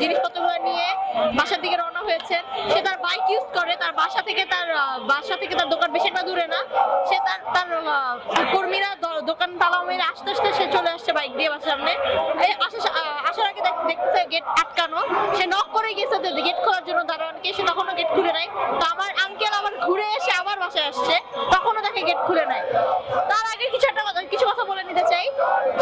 জিনিসপত্রগুলো নিয়ে বাসার দিকে রওনা হয়েছে সে তার বাইক ইউজ করে, তার বাসা থেকে তার বাসা থেকে তার দোকান বেশি একটা দূরে না। সে তার তার কর্মীরা দোকান তালা মেরে আস্তে আস্তে সে চলে আসছে বাইক দিয়ে বাসার সামনে। আসার আগে দেখ- দেখতেছে গেট আটকানো। সে নক করে গেছে গেট খোলার জন্য দারোয়ানকে সে তখনও গেট খুলে নাই। তো আমার আঙ্কেল আবার ঘুরে এসে আবার বাসায় আসছে। তখনও তাকে গেট খুলে নেয় তার আগে কিছু একটা কথা, কিছু কথা বলে নিতে চাই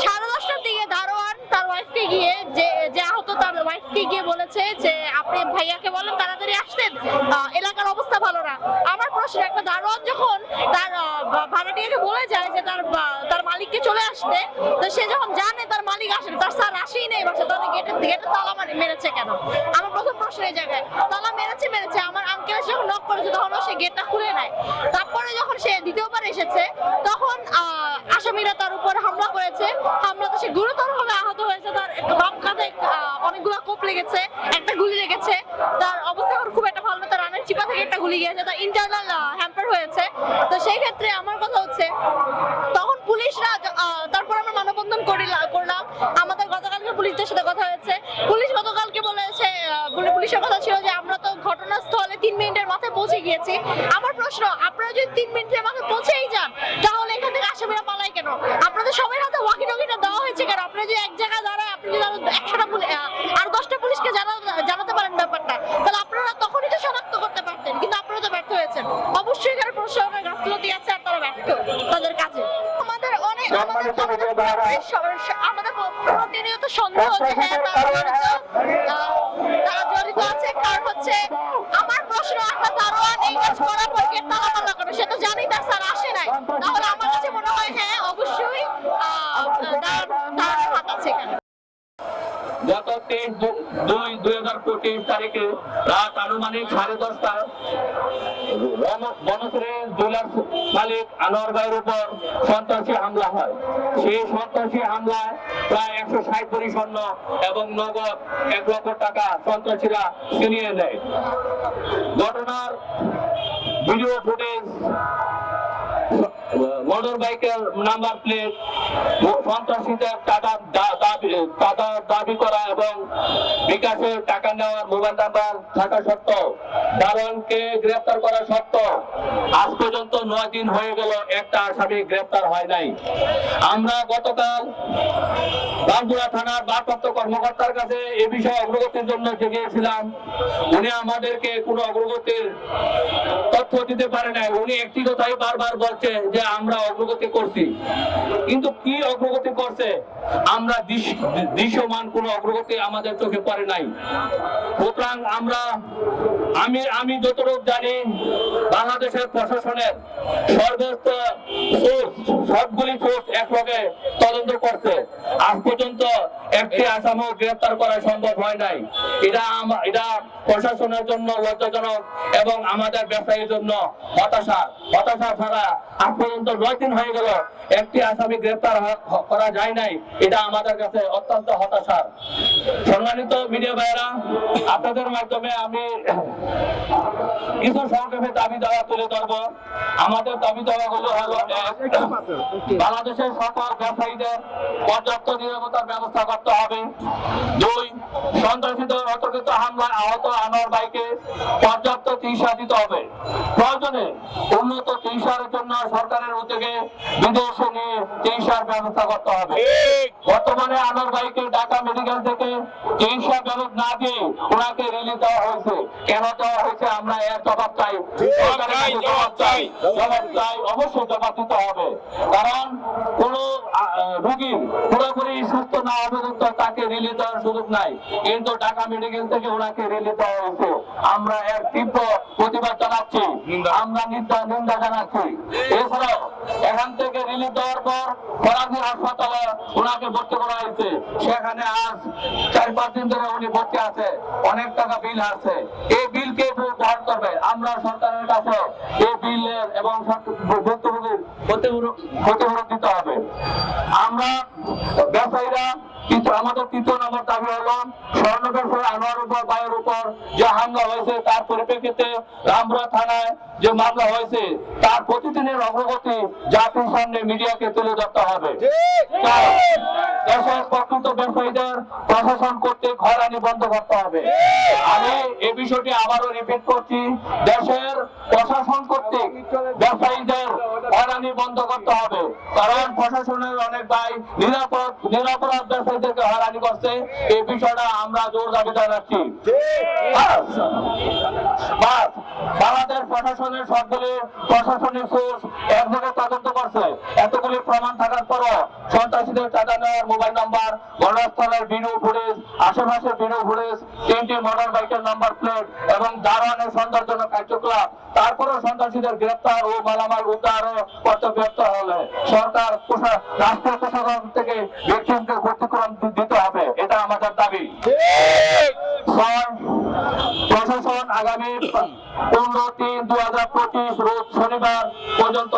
সাড়ে দশটার দিকে দারোয়ান তার ওয়াইফকে গিয়ে যে যে আহত তার ওয়াইফকে গিয়ে বলেছে যে আপনি ভাইয়াকে বলেন তাড়াতাড়ি আসতেন আহ, এলাকার অবস্থা ভালো না আমার প্রশ্ন একটা দারোয়ান যখন তার আহ, ভা- ভাড়াটিয়াকে বলে যায় যে তার বা- তার মালিককে চলে আসতে তো সে যখন জানে তার মালিক আসে তার স্যার আসেই নেই বাসা তাহলে গেটের গেটে তালা মারি- মেরেছে কেন? আমার প্রথম প্রশ্ন জায়গায়, তালা মেরেছে মেরেছে। আমার আঙ্কেল যখন নক করেছে, তখন সে গেটটা খুলে নেয়। তারপরে যখন সে দ্বিতীয়বার এসেছে, তখন আসামিরা তার উপর হামলা করেছে। হামলাতে সে গুরুতরভাবে আহত হয়েছে। তার বাম কাঁধে অনেকগুলো কোপ লেগেছে, একটা গুলি লেগেছে। তার অবস্থা খুব একটা ভালো না। তার রানের চিপা থেকে একটা গুলি গিয়েছে। তার ইন্টারনাল হ্যাম্পার হয়েছে। তো সেই ক্ষেত্রে আমার কথা হচ্ছে, তখন পুলিশরা তারপর আমরা মানববন্ধন করিলা- করলাম। আমাদের গতকালকে পুলিশদের সাথে কথা হয়েছে। পুলিশ গতকালকে বলেছে আহ, পুলি- পুলিশের কথা ছিল যে আমরা তো ঘটনাস্থলে তিন মিনিটের মাথায় পৌঁছে গিয়েছি। আমার প্রশ্ন আপনারা যদি তিন মিনিটের মাথায় পৌঁছেই যান তাহলে এখান থেকে আসামিরা পালাই কেন? আপনাদের সবাই হাতে ওয়াকি টকিটা দেওয়া হয়েছে কেন? আপনারা যদি এক জায়গায় দাঁড়ায় আপনি যদি আরও একশোটা পুলি- আহ, আর দশটা পুলিশকে জানা- জানাতে পারেন ব্যাপারটা তাহলে আপনারা তখনই তো শনাক্ত করতে পারতেন কিন্তু আপনারা তো ব্যর্থ হয়েছেন। অবশ্যই এখানে প্রশাসনের গাফলতি আছে আর তারা ব্যর্থ তাদের কাছে আমাদের অনেক আমাদের আমাদের প্রতিনিয়ত সন্দেহ যে হ্যাঁ তারা জড়িত আহ, তারা জড়িত আছে কারণ হচ্ছে আমার প্রশ্ন একটা দারোয়ান এই কাজ করার পর গেট তালা মারলো কেন সে তো জানি তার স্যার আসে নাই তাহলে আমার কাছে মনে হয় হ্যাঁ অবশ্যই আহ, দারোয়ান দারোয়ানের হাত আছে এখানে গত তেইশ দুই দুই হাজার পঁচিশ তারিখে রাত আনুমানিক সাড়ে দশটা সন্ত্রাসী হয়। সেই সন্ত্রাসী প্রায় একশো এবং নগদ এক লক্ষ টাকা সন্ত্রাসীরা নেয়। ঘটনার ভিডিও ফুটেজ মোটর বাইকের নাম্বার প্লেট টাকা দাবি করা এবং বিকাশে টাকা নেওয়ার মোবাইল নাম্বার থাকা সত্ত্বেও দারোয়ানকে গ্রেফতার করা সত্ত্বেও আজ পর্যন্ত নয় দিন হয়ে গেল একটা আসামি গ্রেফতার হয় নাই। আমরা গতকাল বাঁকুড়া থানার ভারপ্রাপ্ত কর্মকর্তার কাছে এ বিষয়ে অগ্রগতির জন্য গিয়েছিলাম উনি আমাদেরকে কোনো অগ্রগতির তথ্য দিতে পারে নাই। উনি একটি কথাই বারবার বলছে যে আমরা অগ্রগতি করছি। কিন্তু কি অগ্রগতি করছে? আমরা দৃশ্যমান কোনো অগ্রগতি আমাদের চোখে পড়ে নাই। সুতরাং আমরা আমি আমি যতটুকু জানি, বাংলাদেশের প্রশাসনের সর্বোচ্চ সোর্স সবগুলি সোর্স একলগে তদন্ত করছে। আজ পর্যন্ত একটি আসামও গ্রেফতার করা সম্ভব হয় নাই। এটা এটা প্রশাসনের জন্য লজ্জাজনক এবং আমাদের ব্যবসায়ীর জন্য হতাশা। হতাশা ছাড়া আজ পর্যন্ত নয় দিন হয়ে গেল একটি আসামি গ্রেফতার করা যায় নাই। এটা আমাদের কাছে অত্যন্ত হতাশার। সম্মানিত মিডিয়া ভাইয়েরা আপনাদের মাধ্যমে আমি কিছু সংক্ষেপে দাবি দেওয়া তুলে ধরবো। আমাদের দাবি দেওয়াগুলো হলো বাংলাদেশের সকল ব্যবসায়ীদের পর্যাপ্ত নিরাপত্তার ব্যবস্থা করতে হবে। দুই সন্ত্রাসীদের অতর্কিত হামলায় আহত আনোয়ার বাইকে পর্যাপ্ত চিকিৎসা দিতে হবে। প্রয়োজনে উন্নত চিকিৎসার জন্য সরকারের উদ্যোগে বিদেশে নিয়ে চিকিৎসার ব্যবস্থা করতে হবে। বর্তমানে আনোয়ার বাইকে ঢাকা মেডিকেল থেকে চিকিৎসা ব্যবস্থা না দিয়ে ওনাকে রিলিজ দেওয়া হয়েছে। কেন দেওয়া হয়েছে আমরা এর জবাব চাই। জবাব চাই জবাব চাই। অবশ্যই জবাব দিতে হবে। কারণ কোন রোগীর পুরোপুরি সুস্থ না পর্যন্ত তাকে রিলি দেওয়ার সুযোগ নাই। কিন্তু ঢাকা মেডিকেল থেকে ওনাকে রিলি দেওয়া হয়েছে। আমরা এক তীব্র প্রতিবাদ জানাচ্ছি। আমরা নিন্দা নিন্দা জানাচ্ছি। এছাড়াও এখান থেকে রিলিজ দেওয়ার পর ফরাজি হাসপাতালে ওনাকে ভর্তি করা হয়েছে। সেখানে আজ চার পাঁচ দিন ধরে উনি ভর্তি আছে। অনেক টাকা বিল আছে এই বিল কে বহন করবে। আমরা সরকারের কাছে এই বিলের এবং ক্ষতিপূরণ ক্ষতিপূরণ দিতে হবে। আমরা ব্যবসায়ীরা কিন্তু আমাদের তৃতীয় নম্বর দাবি হলো স্বর্ণ ব্যবসায়ী আনোয়ার উপর, বায়ের উপর যে হামলা হয়েছে, তার পরিপ্রেক্ষিতে রামপুরা থানায় যে মামলা হয়েছে, তার প্রতিদিনের অগ্রগতি জাতির সামনে মিডিয়াকে তুলে ধরতে হবে। দেশের প্রকৃত ব্যবসায়ীদের প্রশাসন কর্তৃক হয়রানি বন্ধ করতে হবে। আমি এই বিষয়টি আবারও রিপিট করছি, দেশের প্রশাসন কর্তৃক ব্যবসায়ীদের হয়রানি বন্ধ করতে হবে। কারণ প্রশাসনের অনেক ভাই নিরাপদ, নিরাপরাধ ব্যবসায়ীদেরকে হয়রানি করছে, এই বিষয়টা আমরা জোর দাবি জানাচ্ছি। প্রশাসনের সবগুলি প্রশাসনিক তদন্ত করছে। এতগুলি প্রমাণ থাকার পরও সন্ত্রাসীদের নেওয়ার মোবাইল নাম্বার, ঘটনাস্থলের ফুটেজ, আশেপাশের ভিডিও ফুটেজ, তিনটি মোটর বাইকের নাম্বার প্লেট এবং দারোয়ানের সৌন্দর্যজনক কার্যকলাপ। তারপরেও সন্ত্রাসীদের গ্রেপ্তার ও মালামাল করতে ব্যর্থ হলে সরকার রাষ্ট্র প্রশাসন থেকে ক্ষতিপূরণ দি- দিতে হবে এটা আমাদের দাবি। প্রশাসন আগামী পনেরো তিন দু হাজার পঁচিশ রোজ শনিবার পর্যন্ত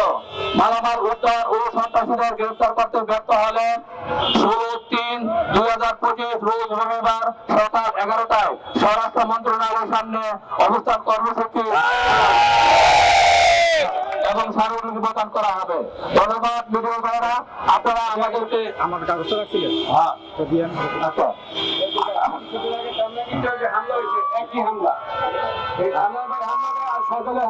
মালামাল উদ্ধার ও সন্ত্রাসীদের গ্রেফতার করতে ব্যর্থ হলে ষোলো তিন দুই হাজার পঁচিশ রোজ রবিবার সকাল এগারোটায় স্বরাষ্ট্র মন্ত্রণালয়ের সামনে অবস্থান কর্মসূচি। এবং প্রদান করা হবে। ধন্যবাদ মিডিয়া ভাইরা আপনারা আমাদেরকে আমার কাগজটা রাখছিলেন? হ্যাঁ। তো দিয়ে আচ্ছা। হামলা। হয়েছে একই হামলা এই সকালে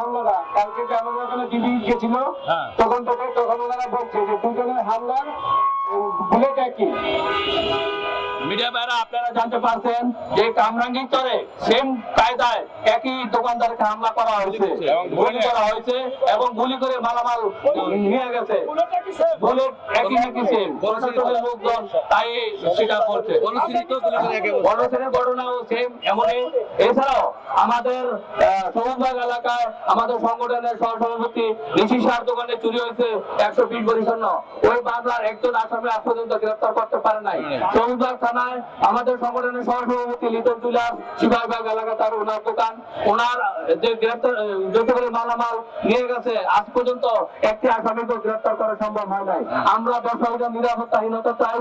কালকে যে আমাদের ওখানে গেছিল হ্যাঁ। তখন থেকে তখন ওনারা বলছে যে দুজনের হামলার বুলেট একই। মিডিয়া ভাইরা আপনারা জানতে পারছেন যে কামরাঙ্গি চরে সেম কায়দায় একই দোকানদারকে হামলা করা হয়েছে এবং গুলি করা হয়েছে এবং গুলি করে মালামাল নিয়ে গেছে। বুলেট একই নাকি সেম প্রশাসনের লোকজন তাই স্বীকার করছে। বড়শ্রেণীর ঘটনাও সেম এমনই। এছাড়াও আমাদের সবুজবাগ এলাকায় আমাদের সংগঠনের সহসভাপতি নিশি সার দোকানে চুরি হয়েছে একশো বিশ পরিচ্ছন্ন ওই মামলার একজন আসামি আজ পর্যন্ত গ্রেফতার করতে পারে নাই। সবুজবাগ থানায় আমাদের সংগঠনের সহসভাপতি লিটন জুলার শিবাইবাগ এলাকা তার ওনার দোকান। ওনার যে গ্রেফতার যত মালামাল নিয়ে গেছে আজ পর্যন্ত একটি আসামিকে গ্রেফতার করা সম্ভব হয় নাই। আমরা ব্যবসায়ীরা নিরাপত্তাহীনতা চাই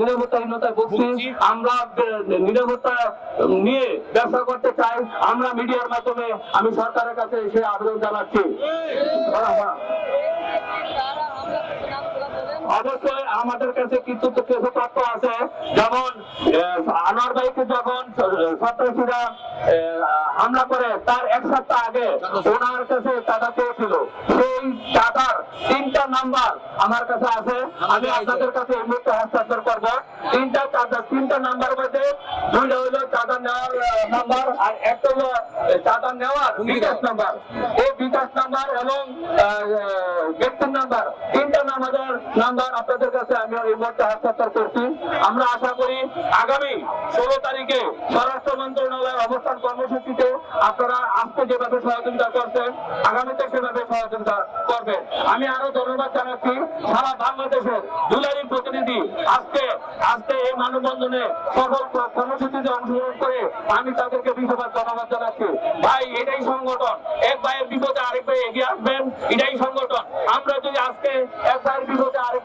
নিরাপত্তাহীনতায় ভুগছি। আমরা নিরাপত্তা নিয়ে ব্যবসা করতে চাই। আমরা মিডিয়ার মাধ্যমে আমি সরকারের কাছে সে আবেদন জানাচ্ছি। অবশ্যই আমাদের কাছে কিছু কিছু তথ্য আছে। যেমন আনোয়ার ভাইকে যখন সন্ত্রাসীরা হামলা করে, তার এক সপ্তাহ আগে ওনার কাছে টাকা পেয়েছিল সেই টাকার তিনটা নাম্বার আমার কাছে আছে। আমি আপনাদের কাছে এই হস্তান্তর করব। তিনটা চাঁদা তিনটা নাম্বার মধ্যে দুইটা হলো চাঁদা নেওয়ার নাম্বার আর একটা হলো চাঁদা নেওয়ার বিকাশ নাম্বার। এই বিকাশ নাম্বার এবং ব্যক্তির নাম্বার। তিনটা নাম্বারের নাম্বার আপনাদের কাছে আমি এই মুহূর্তে হস্তান্তর করছি। আমরা আশা করি আগামী ষোলো তারিখে স্বরাষ্ট্র মন্ত্রণালয়ের অবস্থান কর্মসূচিতে আপনারা আজকে যেভাবে সহযোগিতা করছেন, আগামীতে সেভাবে সহযোগিতা করবেন। আমি আরও ধন্যবাদ জানাচ্ছি সারা বাংলাদেশের জুলারি প্রতিনিধি। আজকে আজকে এই মানববন্ধনে সকল কর্মসূচিতে অংশগ্রহণ করে আমি তাদেরকে বিশ্ববাদ ধন্যবাদ জানাচ্ছি। ভাই, এটাই সংগঠন। এক ভাইয়ের বিপদে আরেক ভাই এগিয়ে আসবেন, এটাই সংগঠন। আমরা যদি আজকে এক ভাইয়ের বিপদে আরেক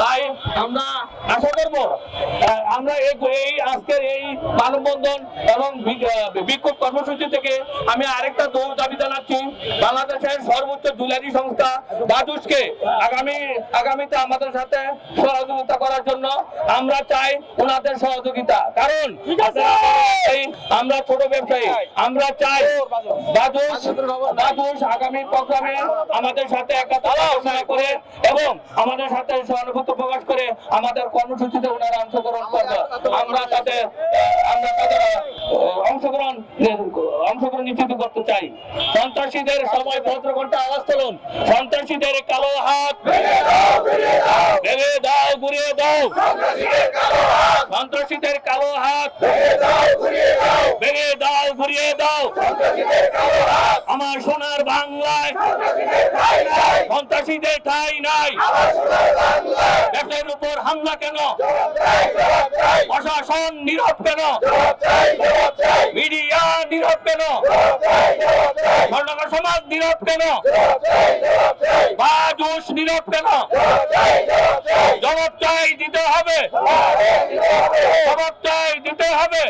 তাই আমরা আশা করব আমরা এই আজকের এই মানববন্ধন এবং বিক্ষোভ কর্মসূচি থেকে আমি আরেকটা দৌড় দাবি জানাচ্ছি। বাংলাদেশের সর্বোচ্চ জুলারি সংস্থা বাদুসকে আগামী আগামীতে আমাদের সাথে সহযোগিতা করার জন্য আমরা চাই ওনাদের সহযোগিতা। কারণ আমরা ছোট ব্যবসায়ী আমরা চাই বাদুস বাদুস আগামী প্রোগ্রামে আমাদের সাথে একটা করে এবং আমাদের সাথে সহানুভূতি প্রকাশ করে আমাদের কর্মসূচিতে ওনারা অংশগ্রহণ করবে। আমরা তাদের আমরা তাদের অংশগ্রহণ অংশগ্রহণ নিশ্চিত করতে চাই। সন্ত্রাসীদের সময় পত্র ঘণ্টা আওয়াজ তুলুন। সন্ত্রাসীদের কালো হাত ভেঙে দাও ঘুরিয়ে দাও। সন্ত্রাসীদের কালো হাত ভেঙে দাও ঘুরিয়ে দাও। আমার সন্ত্রাসীদের ঠাই নাই। দেশের উপর হামলা কেন? প্রশাসন নীরব কেন? মিডিয়া নীরব কেন? সমাজ নীরব কেন? বাজুস নীরব কেন? জবাব চাই দিতে হবে। জবাব চাই হবে।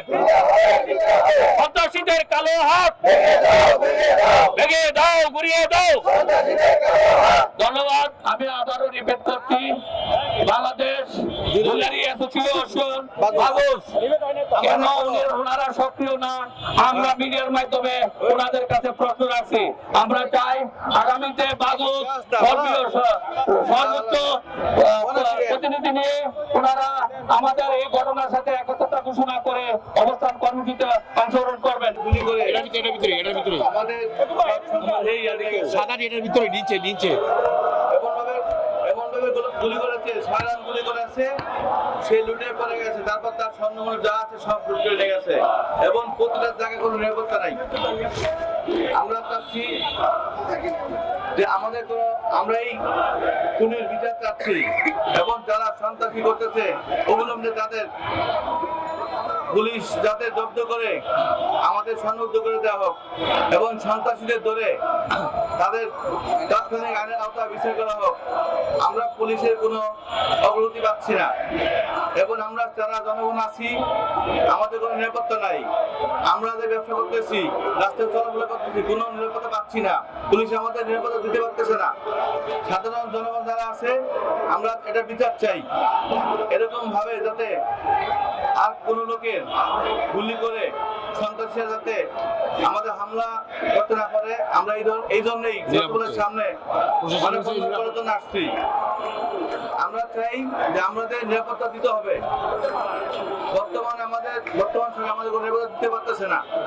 সন্ত্রাসীদের কালো হাত। ভেঙে দাও ঘুরিয়ে দাও। ধন্যবাদ আমি আবারও রিপিট করছি। বাংলাদেশ জুয়েলারি অ্যাসোসিয়েশন বাগস কেন ওনারা সক্রিয় না? আমরা মিডিয়ার মাধ্যমে ওনাদের কাছে প্রশ্ন রাখছি। আমরা চাই আগামীতে বাগস সর্বোচ্চ প্রতিনিধি নিয়ে ওনারা আমাদের এই ঘটনার সাথে একত্রতা ঘোষণা করে অবস্থান কর্মসূচিতে অংশগ্রহণ করবেন। গুলি ভিতরে এটার ভিতরে আমাদের সাদা এটার ভিতরে নিচে নিচে। গুলো- করেছে ছয় রান গুলি করেছে, সে লুটে পড়ে গেছে। তারপর তার স্বর্ণমূল যা আছে সব লুট করে গেছে। এবং প্রতিটা জায়গায় কোনো নিরাপত্তা নাই। আমরা চাচ্ছি যে আমাদের কোনো এই খুনের বিচার চাচ্ছি। এবং যারা সন্ত্রাসী করতেছে, অবিলম্বে তাদের পুলিশ যাতে জব্দ করে, আমাদের সন্মুক্ত করে দেওয়া হোক এবং সন্ত্রাসীদের ধরে তাদের তাৎক্ষণিক আইনের আওতা বিচার করা হোক, আমরা পুলিশের কোনো অগ্রগতি পাচ্ছি না। এবং আমরা যারা জনগণ আছি, আমাদের কোনো নিরাপত্তা নাই। আমরা যে ব্যবসা করতেছি রাস্তায় চলাফেরা করতেছি, কোনো নিরাপত্তা পাচ্ছি না। পুলিশ আমাদের নিরাপত্তা দিতে পারতেছে না। সাধারণ জনগণ যারা আছে আমরা এটা বিচার চাই। এরকম ভাবে যাতে আর কোন লোকের গুলি করে সন্ত্রাসীরা যাতে আমাদের হামলা করতে না পারে আমরা এই জন্যই সামনে করার জন্য আসছি। আমরা চাই যে আমাদের নিরাপত্তা দিতে হবে। বর্তমানে আমাদের বর্তমান সরকার আমাদের নিরাপত্তা দিতে পারতেছে না।